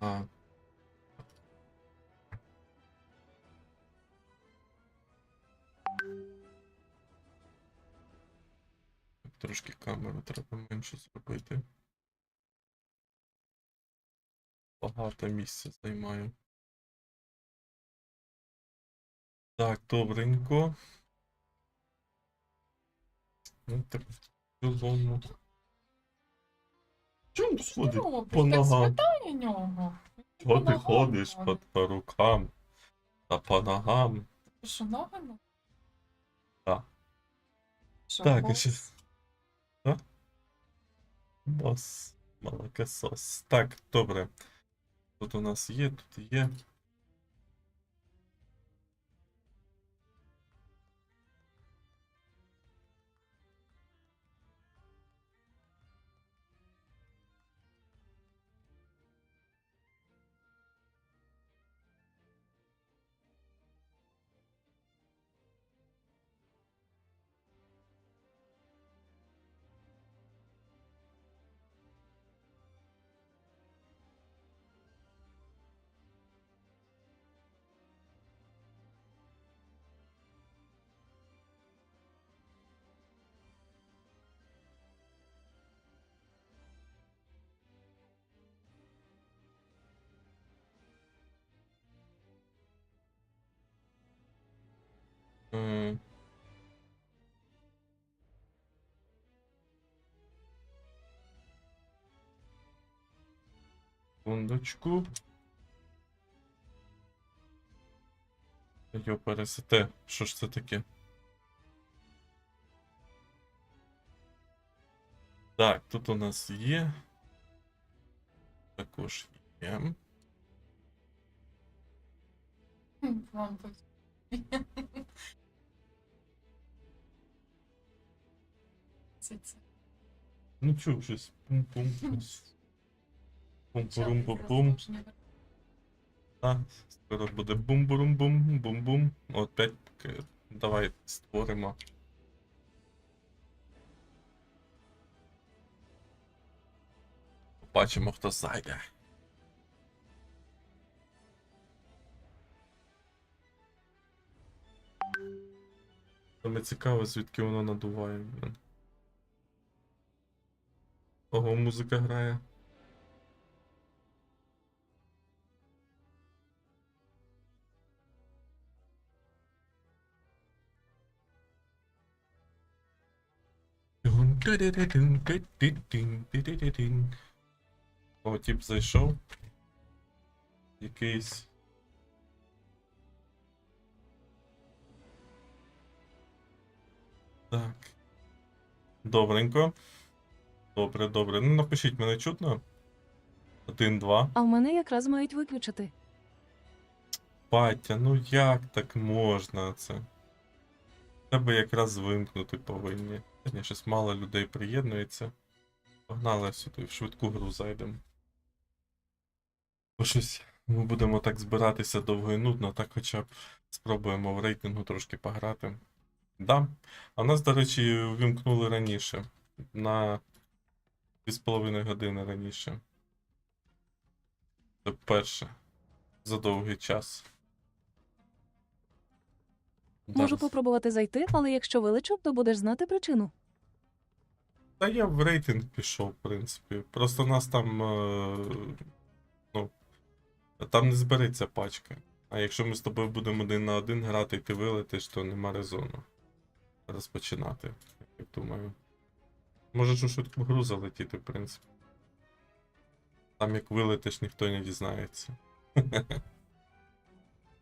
А. Трошки камеру треба менше зробити. Багато місця займаю. Так, добренько. Ну, так, цілому. Чому ходить робиш? по Так ногам? спитай нього. Чого ти ходиш по, по рукам та по ногам? Ти що, ногами? Так. Що, Так, а щас. А? Бос. Молокосос. Так, добре. Тут у нас є, тут є. Секундочку. Йо, пересете. Що ж це таке? Так, тут у нас є. Також є. Вам тут. Це. Ну чого щось пум-пум. щось. Пум-пурум-пум-пум. Розложення. Скоро буде бум-бурум-бум, бум-бум. Опять давай створимо. Побачимо, хто зайде. Саме цікаво, звідки воно надуває. блін. Ого, музика грає. О, тип зайшов. Якийсь. Так. Добренько. Добре, добре. Ну напишіть мене чутно. Один, два. А в мене якраз мають виключити. Батя, ну як так можна це? Тебе якраз вимкнути повинні. Сьогодні щось мало людей приєднується. Погнали сюди, в швидку гру зайдемо. Бо щось ми будемо так збиратися довго і нудно, так хоча б спробуємо в рейтингу трошки пограти. Да. А нас, до речі, вимкнули раніше. На 2,5 години раніше. Це перше. За довгий час. Можу Зараз. попробувати зайти, але якщо вилечу, то будеш знати причину. Та я в рейтинг пішов, в принципі. Просто нас там. Е, ну. Там не збереться пачка. А якщо ми з тобою будемо один на один грати і ти вилетиш, то нема резону розпочинати, як я думаю. Можеш у швидку гру залетіти, в принципі. Там як вилетиш, ніхто не дізнається.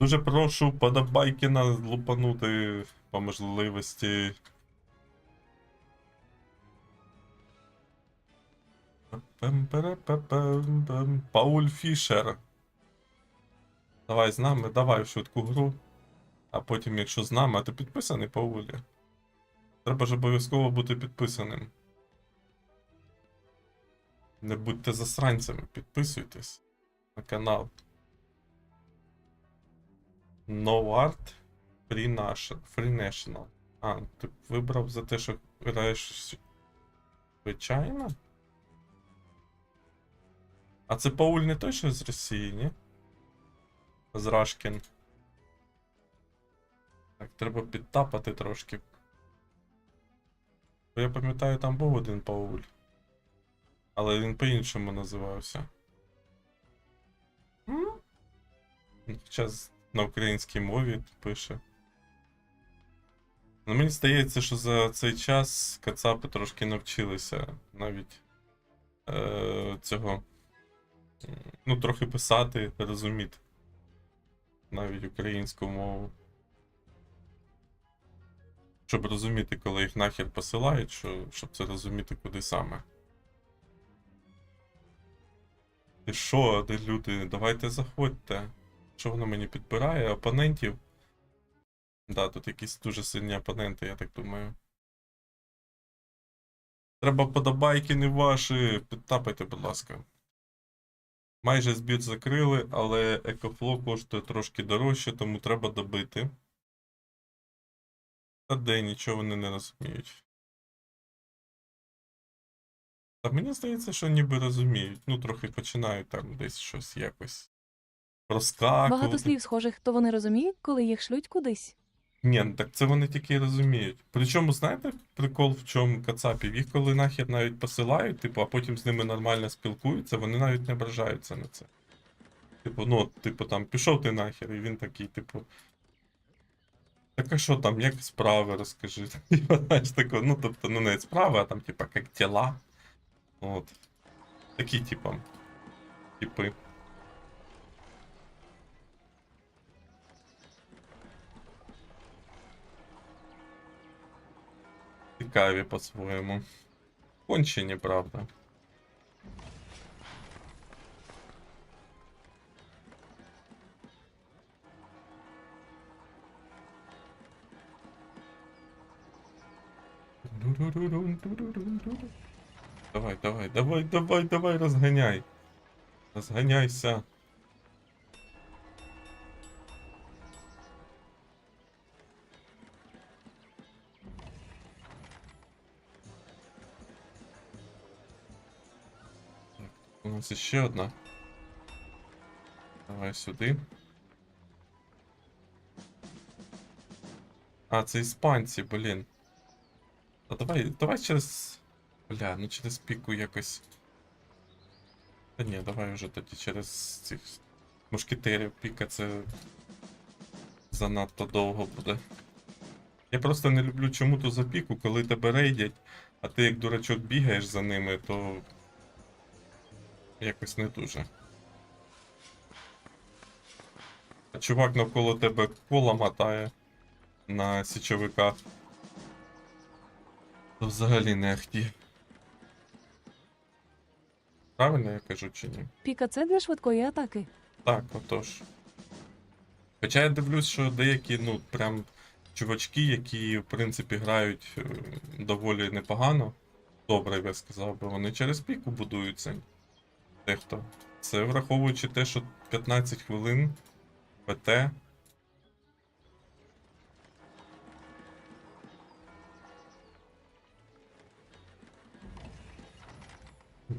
Дуже прошу подобайки на лупанути по можливості. Пауль Фішер. Давай з нами, давай в швидку гру. А потім, якщо з нами, а ти підписаний Паулі. Треба ж обов'язково бути підписаним. Не будьте засранцями, підписуйтесь на канал. No Art Free National. Free National. А, ти вибрав за те, що граєш звичайно? А це Пауль не той, що з Росії, ні? З Рашкін. Так, треба підтапати трошки. Бо я пам'ятаю, там був один Пауль. Але він по-іншому називався. Хоча на українській мові пише. Ну, мені здається, що за цей час кацапи трошки навчилися навіть е, цього. Ну, трохи писати, розуміти. Навіть українську мову. Щоб розуміти, коли їх нахер посилають, що, щоб це розуміти, куди саме. Ти що, люди? Давайте заходьте. Що воно мені підбирає? Опонентів? Да, тут якісь дуже сильні опоненти, я так думаю. Треба подобайки не ваші. Підтапайте, будь ласка. Майже збір закрили, але екофло коштує трошки дорожче, тому треба добити. Та де нічого вони не розуміють. Та мені здається, що ніби розуміють. Ну, трохи починають там десь щось якось розкакувати. Багато слів схожих, то вони розуміють, коли їх шлють кудись. Ні, ну так це вони тільки і розуміють. Причому, знаєте, прикол в чому кацапів? Їх коли нахер навіть посилають, типу, а потім з ними нормально спілкуються, вони навіть не ображаються на це. Типу, ну, от, типу, там, пішов ти нахер, і він такий, типу. Так а що там, як справи, розкажи. Типу, знаєш, тако, ну, тобто, ну не справи, а там, типа, як діла. От. Такі, типа. Типи. Цікаві по-своєму. Кончені, правда. Давай, давай, давай, давай, давай, розганяй. Розганяйся. Так, у нас ще одна. Давай сюди. А, це іспанці, блін. А давай, давай через. Бля, ну через піку якось. Та ні, давай вже тоді через цих мушкетерів піка це занадто довго буде. Я просто не люблю чому то за піку, коли тебе рейдять, а ти як дурачок бігаєш за ними, то якось не дуже. А чувак навколо тебе кола мотає на січовиках. То взагалі не ахті. Правильно я кажу чи ні? Піка це для швидкої атаки. Так, отож. Хоча я дивлюсь, що деякі, ну, прям чувачки, які, в принципі, грають е, доволі непогано. Добре, я сказав би, вони через піку будуються. Дехто. Це враховуючи те, що 15 хвилин ПТ.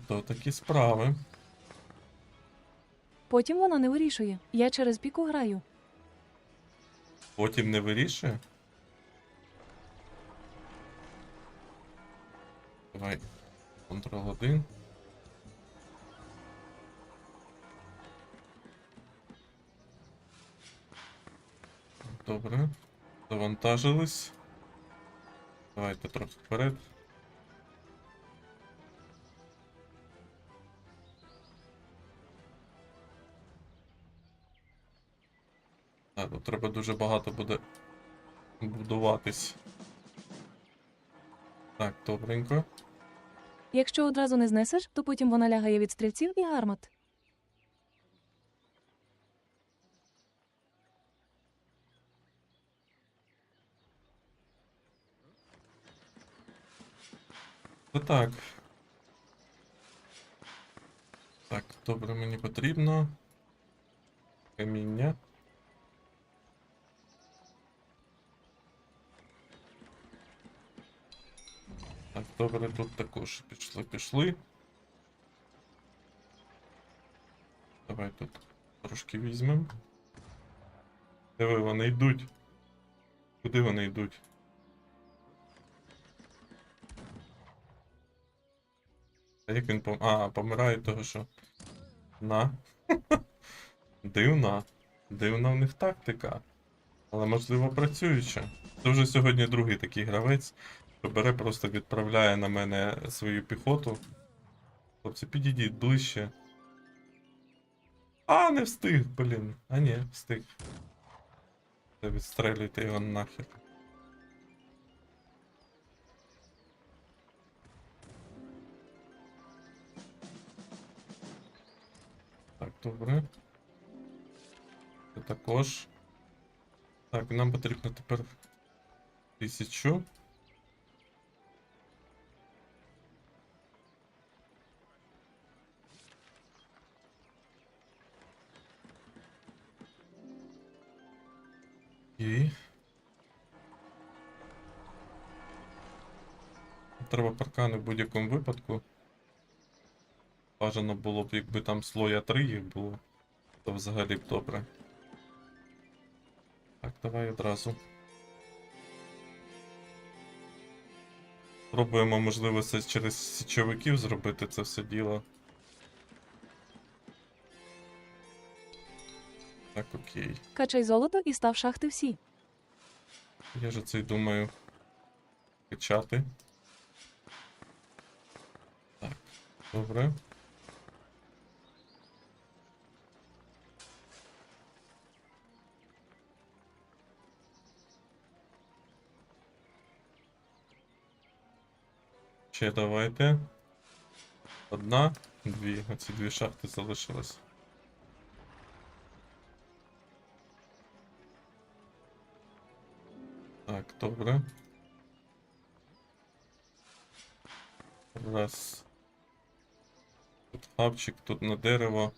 То такі справи. Потім вона не вирішує. Я через піку граю. Потім не вирішує. Давай. Ctrl 1. Добре. Завантажились. Давайте трохи вперед. Так, тут треба дуже багато буде будуватись. Так, добренько. Якщо одразу не знесеш, то потім вона лягає від стрільців і гармат. Та так. Так, добре, мені потрібно. Каміння. Так, добре, тут також пішли, пішли. Давай тут трошки візьмемо. Диви, вони йдуть. Куди вони йдуть? А як він пом... А, помирає того, що. На. Дивна. Дивна в них тактика. Але можливо працююча. Це вже сьогодні другий такий гравець, бере, просто відправляє на мене свою піхоту. Хлопці, підійдіть ближче. А, не встиг, блін. А ні, встиг. Та Відстрелюйте його нахер. Так, добре. Це також. Так, нам потрібно тепер тисячу. І. Треба паркани в будь-якому випадку. Бажано було б, якби там слоя 3 їх було, то взагалі б добре. Так, давай одразу. Пробуємо, можливо, це через січовиків зробити це все діло. Так, окей. Качай золото і став шахти всі. Я ж це й думаю. Качати. Так, добре. Ще давайте. Одна, дві. Оці дві шахти залишились. Так, добре. Раз. Тут хавчик, тут на дерево.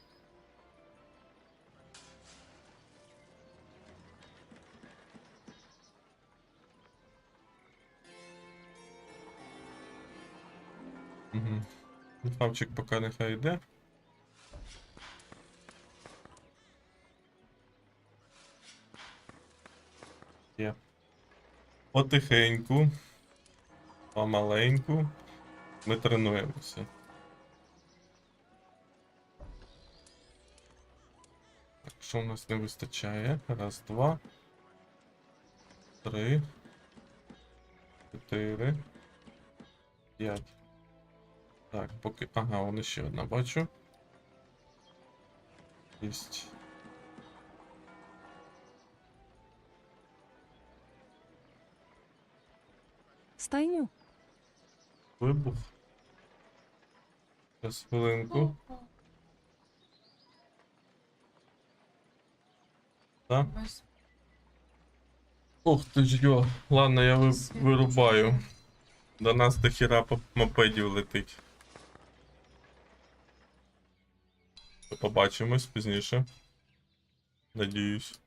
Угу. Хавчик поки нехай йде. Є. Потихеньку, помаленьку ми тренуємося. Що в нас не вистачає? Раз, два, три, чотири, п'ять. Так, поки. Ага, вон ще одна бачу. Єсть. Стайню. Вибух. Зараз хвилинку. Так. Ох ти ж йо. Ладно, я ви... вирубаю. До нас до хіра мопедів летить. Побачимось пізніше. Надіюсь.